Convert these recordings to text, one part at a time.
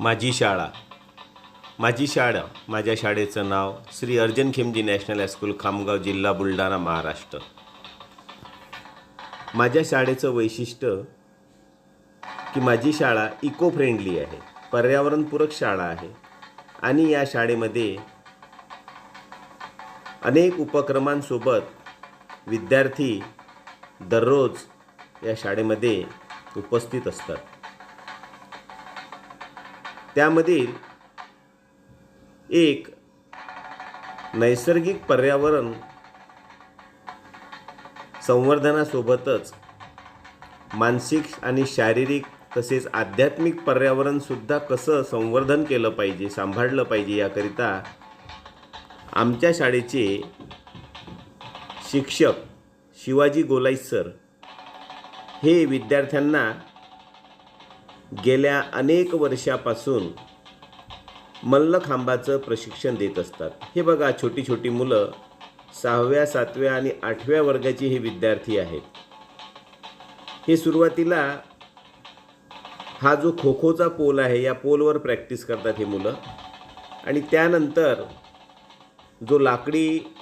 माझी शाळा. माझी शाळा माझ्या शाळेचं नाव Shri Arjan Khemji national high school Khamgaon जिल्हा बुलढाणा महाराष्ट्र. माझ्या शाळेचं वैशिष्ट्य की माझी शाळा इको फ्रेंडली आहे पर्यावरणपूरक शाळा आहे आणि या शाळेमध्ये अनेक उपक्रमांसोबत विद्यार्थी दररोज या शाळेमध्ये उपस्थित असतात. त्यामधील एक नैसर्गिक पर्यावरण संवर्धनासोबतच मानसिक आणि शारीरिक तसेच आध्यात्मिक पर्यावरणसुद्धा कसं संवर्धन केलं पाहिजे सांभाळलं पाहिजे याकरिता आमच्या शाळेचे शिक्षक शिवाजी गोलाई सर हे विद्यार्थ्यांना गेल्या अनेक वर्षापासून मल्लखांबाचं प्रशिक्षण देत असतात. हे बघा छोटी छोटी मुलं सहाव्या सातव्या आणि आठव्या वर्गाची हे विद्यार्थी आहेत. हे सुरुवातीला हा जो खो खोचा पोल आहे या पोलवर प्रॅक्टिस करतात हे मुलं. आणि त्यानंतर जो लाकडी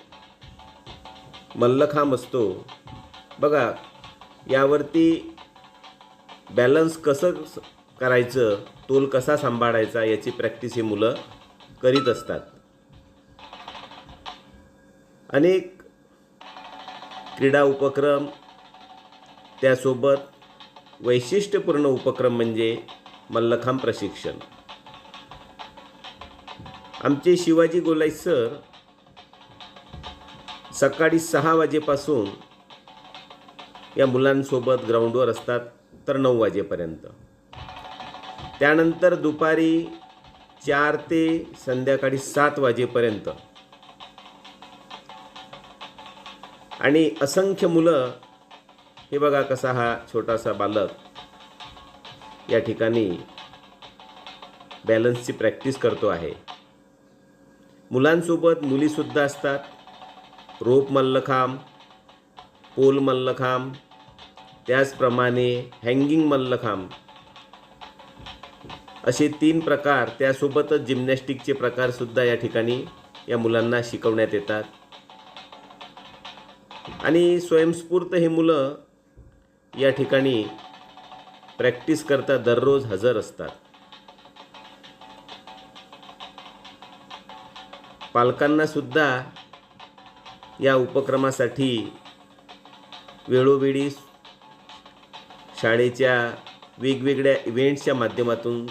मल्लखांब असतो बघा यावरती बॅलन्स कसं करायचं तोल कसा सांभाळायचा याची प्रॅक्टिस ही मुलं करीत असतात. अनेक क्रीडा उपक्रम त्यासोबत वैशिष्ट्यपूर्ण उपक्रम म्हणजे मल्लखांब प्रशिक्षण. आमचे शिवाजी गोलाई सर सकाळी सहा वाजेपासून या मुलांसोबत ग्राउंडवर असतात तर नऊ वाजेपर्यंत. त्यानंतर दुपारी चार ते संध्याकाळी सात वाजेपर्यंत. आणि असंख्य मुलं हे बघा कसा हा छोटासा बालक या ठिकाणी बॅलन्सची प्रॅक्टिस करतो आहे. मुलांसोबत मुलीसुद्धा असतात. रोप मल्लखांब पोल मल्लखांब त्याचप्रमाणे हँगिंग मल्लखांब असे तीन प्रकार त्यासोबतच जिम्नॅस्टिकचे प्रकारसुद्धा या ठिकाणी या मुलांना शिकवण्यात येतात. आणि स्वयंस्फूर्त हे मुलं या ठिकाणी प्रॅक्टिस करता दररोज हजर असतात. पालकांना सुद्धा या उपक्रमासाठी वेळोवेळी शाळेच्या वेगवेगळ्या इव्हेंट्सच्या माध्यमातून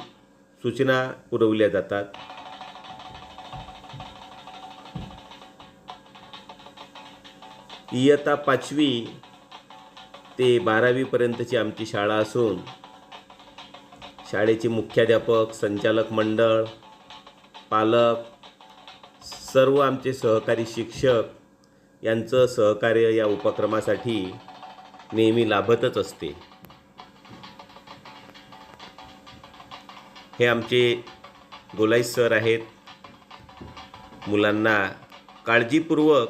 सूचना पुरवल्या जातात. इयत्ता पाचवी ते बारावीपर्यंतची आमची शाळा असून शाळेचे मुख्याध्यापक संचालक मंडळ पालक सर्व आमचे सहकारी शिक्षक यांचं सहकार्य या उपक्रमासाठी नेहमी लाभतच असते. हे आमचे गोलाई सर आहेत. मुलांना काळजीपूर्वक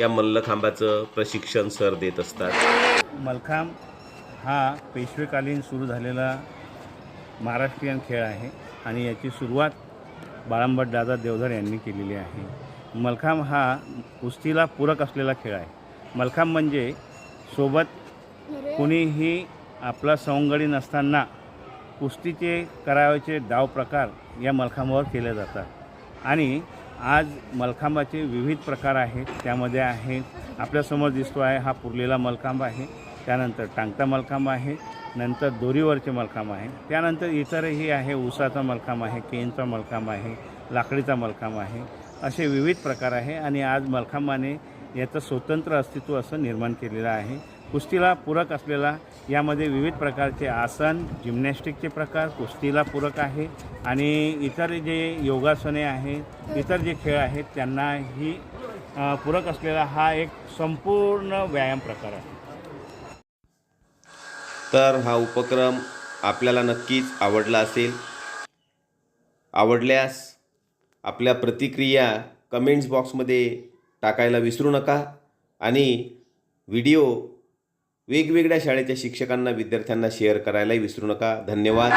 या मल्लखांबाचं प्रशिक्षण सर देत असतात. मलखांब हा पेशवेकालीन सुरू झालेला महाराष्ट्रीयन खेळ आहे आणि याची सुरुवात बाळांबट दादा देवधर यांनी केलेली आहे. मलखांब हा कुस्तीला पूरक असलेला खेळ आहे. मलखांब म्हणजे सोबत कोणीही आपला सवंगडी नसताना कुस्तीचे करावयाचे डाव प्रकार या मलखांबावर केले जातात. आणि आज मलखांबाचे विविध प्रकार आहेत. त्यामध्ये आहे आपल्यासमोर दिसतो आहे हा पुरलेला मलखांब आहे. त्यानंतर टांगता मलखांब आहे. नंतर दोरीवरचे मलखांब आहे. त्यानंतर इतरही आहे ऊसाचा मलखांब आहे केनचा मलखांब आहे लाकडीचा मलखांब आहे. असे विविध प्रकार आहे. आणि आज मलखांबाने याचं स्वतंत्र अस्तित्व असं निर्माण केलेलं आहे. कुस्तीला पूरक असलेला यामध्ये विविध प्रकारचे आसन जिमनॅस्टिकचे प्रकार कुस्तीला पूरक आहे. आणि इतर जे योगासने आहेत इतर जे खेळ आहेत त्यांनाही पूरक असलेला हा एक संपूर्ण व्यायाम प्रकार आहे. तर हा उपक्रम आपल्याला नक्कीच आवडला असेल. आवडल्यास आपल्या प्रतिक्रिया कमेंट्स बॉक्समध्ये टाकायला विसरू नका. आणि व्हिडिओ वेगवेगळ्या शाळेच्या शिक्षकांना विद्यार्थ्यांना शेअर करायलाही विसरू नका. धन्यवाद.